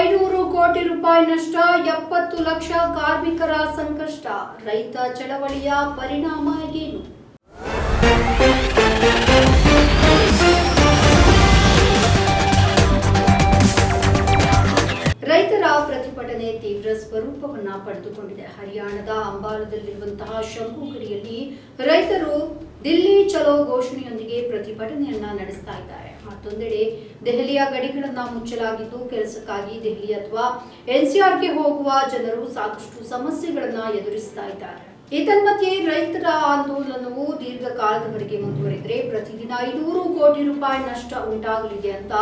ಐನೂರು ಕೋಟಿ ರೂಪಾಯಿ ನಷ್ಟ, ಎಪ್ಪತ್ತು ಲಕ್ಷ ಕಾರ್ಮಿಕರ ಸಂಕಷ್ಟ. ರೈತ ಚಳವಳಿಯ ಪರಿಣಾಮ ಏನು? ರೈತರ ಪ್ರತಿಭಟನೆ ತೀವ್ರ ಸ್ವರೂಪವನ್ನ ಪಡೆದುಕೊಂಡಿದೆ. ಹರಿಯಾಣದ ಅಂಬಾಲದಲ್ಲಿರುವಂತಹ ಶಂಭುಗಿರಿಯಲ್ಲಿ ರೈತರು ದಿಲ್ಲಿ ಚಲೋ ಘೋಷಣೆಯೊಂದಿಗೆ ಪ್ರತಿಭಟನೆಯನ್ನ ನಡೆಸ್ತಾ ಇದ್ದಾರೆ. ಮತ್ತೊಂದೆಡೆ ದೆಹಲಿಯ ಗಡಿಗಳನ್ನ ಮುಚ್ಚಲಾಗಿದ್ದು, ಕೆಲಸಕ್ಕಾಗಿ ದೆಹಲಿ ಅಥವಾ ಎನ್ಸಿಆರ್ಗೆ ಹೋಗುವ ಜನರು ಸಾಕಷ್ಟು ಸಮಸ್ಯೆಗಳನ್ನ ಎದುರಿಸ್ತಾ ಇದ್ದಾರೆ. ಏತನ್ಮಧ್ಯೆ ರೈತರ ಆಂದೋಲನವು ದೀರ್ಘಕಾಲದವರೆಗೆ ಮುಂದುವರೆದರೆ ಪ್ರತಿದಿನ ಐನೂರು ಕೋಟಿ ರೂಪಾಯಿ ನಷ್ಟ ಉಂಟಾಗಲಿದೆ ಅಂತ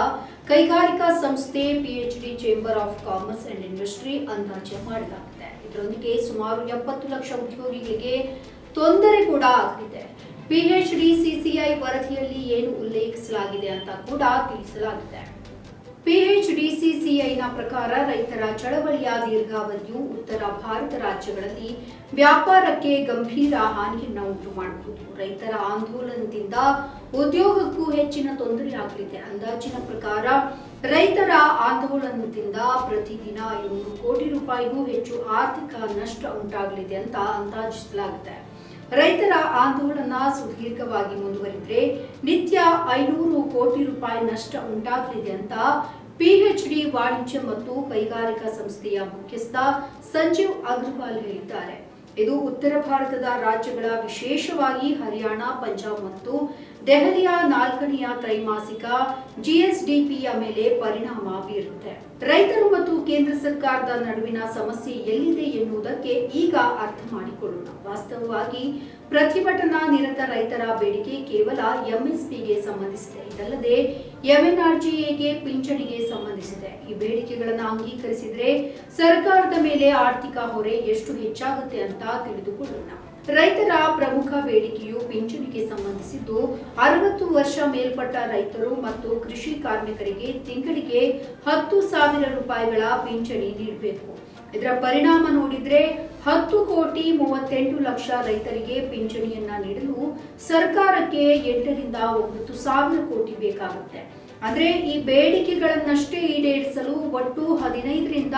ಕೈಗಾರಿಕಾ ಸಂಸ್ಥೆ PhD chamber of commerce and industry ಅಂದಾಜು ಮಾಡಲಾಗಿದೆ. ಇದರೊಂದಿಗೆ ಸುಮಾರು ಎಪ್ಪತ್ತು ಲಕ್ಷ ಉದ್ಯೋಗಿಗಳಿಗೆ ತೊಂದರೆ ಕೂಡ ಆಗಲಿದೆ ಪಿಎಚ್ಡಿ ಸಿಸಿಐ ವರದಿಯಲ್ಲಿ ಏನು ಉಲ್ಲೇಖಿಸಲಾಗಿದೆ ಅಂತ ಕೂಡ ತಿಳಿಸಲಾಗಿದೆ. ಪಿಎಚ್ಡಿಸಿಸಿಐನ ಪ್ರಕಾರ ರೈತರ ಚಳವಳಿಯ ದೀರ್ಘಾವಧಿಯು ಉತ್ತರ ಭಾರತ ರಾಜ್ಯಗಳಲ್ಲಿ ವ್ಯಾಪಾರಕ್ಕೆ ಗಂಭೀರ ಹಾನಿಯನ್ನ ಉಂಟು ಮಾಡಬಹುದು ರೈತರ ಆಂದೋಲನದಿಂದ ಉದ್ಯೋಗಕ್ಕೂ ಹೆಚ್ಚಿನ ತೊಂದರೆಯಾಗಲಿದೆ. ಅಂದಾಜಿನ ಪ್ರಕಾರ ರೈತರ ಆಂದೋಲನದಿಂದ ಪ್ರತಿದಿನ ಏಳು ಕೋಟಿ ರೂಪಾಯಿಗೂ ಹೆಚ್ಚು ಆರ್ಥಿಕ ನಷ್ಟ ಉಂಟಾಗಲಿದೆ ಅಂತ ಅಂದಾಜಿಸಲಾಗಿದೆ. ರೈತರ ಆಂದೋಲನ ಸುದೀರ್ಘವಾಗಿ ಮುಂದುವರಿದ್ರೆ ನಿತ್ಯ ಐನೂರು ಕೋಟಿ ರೂಪಾಯಿ ನಷ್ಟ ಉಂಟಾಗಲಿದೆ ಅಂತ ಪಿಎಚ್ಡಿ ವಾಣಿಜ್ಯ ಮತ್ತು ಕೈಗಾರಿಕಾ ಸಂಸ್ಥೆಯ ಮುಖ್ಯಸ್ಥ ಸಂಜೀವ್ ಅಗ್ರವಾಲ್ ಹೇಳಿದ್ದಾರೆ. ಇದು ಉತ್ತರ ಭಾರತದ ರಾಜ್ಯಗಳ ವಿಶೇಷವಾಗಿ ಹರಿಯಾಣ, ಪಂಜಾಬ್ ಮತ್ತು ದೆಹಲಿಯ ನಾಲ್ಕನೆಯ ತ್ರೈಮಾಸಿಕ ಜಿಎಸ್ಡಿಪಿಯ ಮೇಲೆ ಪರಿಣಾಮ ಬೀರುತ್ತೆ. ರೈತರು ಮತ್ತು ಕೇಂದ್ರ ಸರ್ಕಾರದ ನಡುವಿನ ಸಮಸ್ಯೆ ಎಲ್ಲಿದೆ ಎನ್ನುವುದಕ್ಕೆ ಈಗ ಅರ್ಥ ಮಾಡಿಕೊಳ್ಳೋಣ. ವಾಸ್ತವವಾಗಿ ಪ್ರತಿಭಟನಾ ನಿರತ ರೈತರ ಬೇಡಿಕೆ ಕೇವಲ ಎಂಎಸ್ಪಿಗೆ ಸಂಬಂಧಿಸಿದೆ. ಇದಲ್ಲದೆ ಎಂಎನ್ಆರ್ಜಿಎಗೆ ಪಿಂಚಣಿಗೆ ಸಂಬಂಧಿಸಿದೆ. ಈ ಬೇಡಿಕೆಗಳನ್ನು ಅಂಗೀಕರಿಸಿದ್ರೆ ಸರ್ಕಾರದ ಮೇಲೆ ಆರ್ಥಿಕ ಹೊರೆ ಎಷ್ಟು ಹೆಚ್ಚಾಗುತ್ತೆ ಅಂತ ತಿಳಿದುಕೊಳ್ಳೋಣ. ರೈತರ ಪ್ರಮುಖ ಬೇಡಿಕೆಯು ಪಿಂಚಣಿಗೆ ಸಂಬಂಧಿಸಿದ್ದು ಅರವತ್ತು ವರ್ಷ ಮೇಲ್ಪಟ್ಟ ರೈತರು ಮತ್ತು ಕೃಷಿ ಕಾರ್ಮಿಕರಿಗೆ ತಿಂಗಳಿಗೆ ಹತ್ತು ಸಾವಿರ ರೂಪಾಯಿಗಳ ಪಿಂಚಣಿ ನೀಡಬೇಕು. ಇದರ ಪರಿಣಾಮ ನೋಡಿದ್ರೆ ಹತ್ತು ಕೋಟಿ ಮೂವತ್ತೆಂಟು ಲಕ್ಷ ರೈತರಿಗೆ ಪಿಂಚಣಿಯನ್ನ ನೀಡಲು ಸರ್ಕಾರಕ್ಕೆ ಎಂಟರಿಂದ ಒಂಬತ್ತು ಸಾವಿರ ಕೋಟಿ ಬೇಕಾಗುತ್ತೆ. ಅಂದ್ರೆ ಈ ಬೇಡಿಕೆಗಳನ್ನಷ್ಟೇ ಈಡೇರಿಸಲು ಒಟ್ಟು ಹದಿನೈದರಿಂದ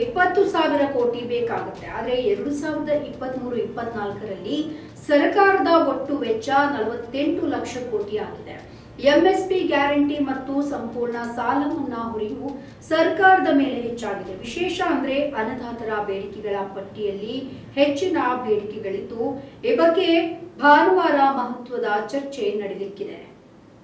ಎಪ್ಪತ್ತು ಸಾವಿರ ಕೋಟಿ ಬೇಕಾಗುತ್ತೆ. ಆದ್ರೆ ಎರಡು ಸಾವಿರದ ಇಪ್ಪತ್ತ್ ಮೂರು ಇಪ್ಪತ್ನಾಲ್ಕರಲ್ಲಿ ಸರ್ಕಾರದ ಒಟ್ಟು ವೆಚ್ಚ ನಲವತ್ತೆಂಟು ಲಕ್ಷ ಕೋಟಿ ಆಗಿದೆ. ಎಂಎಸ್ಪಿ ಗ್ಯಾರಂಟಿ ಮತ್ತು ಸಂಪೂರ್ಣ ಸಾಲ ಮನ್ನಾ ಹುರಿವು ಸರ್ಕಾರದ ಮೇಲೆ ಹೆಚ್ಚಾಗಿದೆ. ವಿಶೇಷ ಅಂದ್ರೆ ಅನ್ನದಾತರ ಬೇಡಿಕೆಗಳ ಪಟ್ಟಿಯಲ್ಲಿ ಹೆಚ್ಚಿನ ಬೇಡಿಕೆಗಳಿದ್ದು, ಈ ಬಗ್ಗೆ ಭಾನುವಾರ ಮಹತ್ವದ ಚರ್ಚೆ ನಡೆಯಲಿಕ್ಕಿದೆ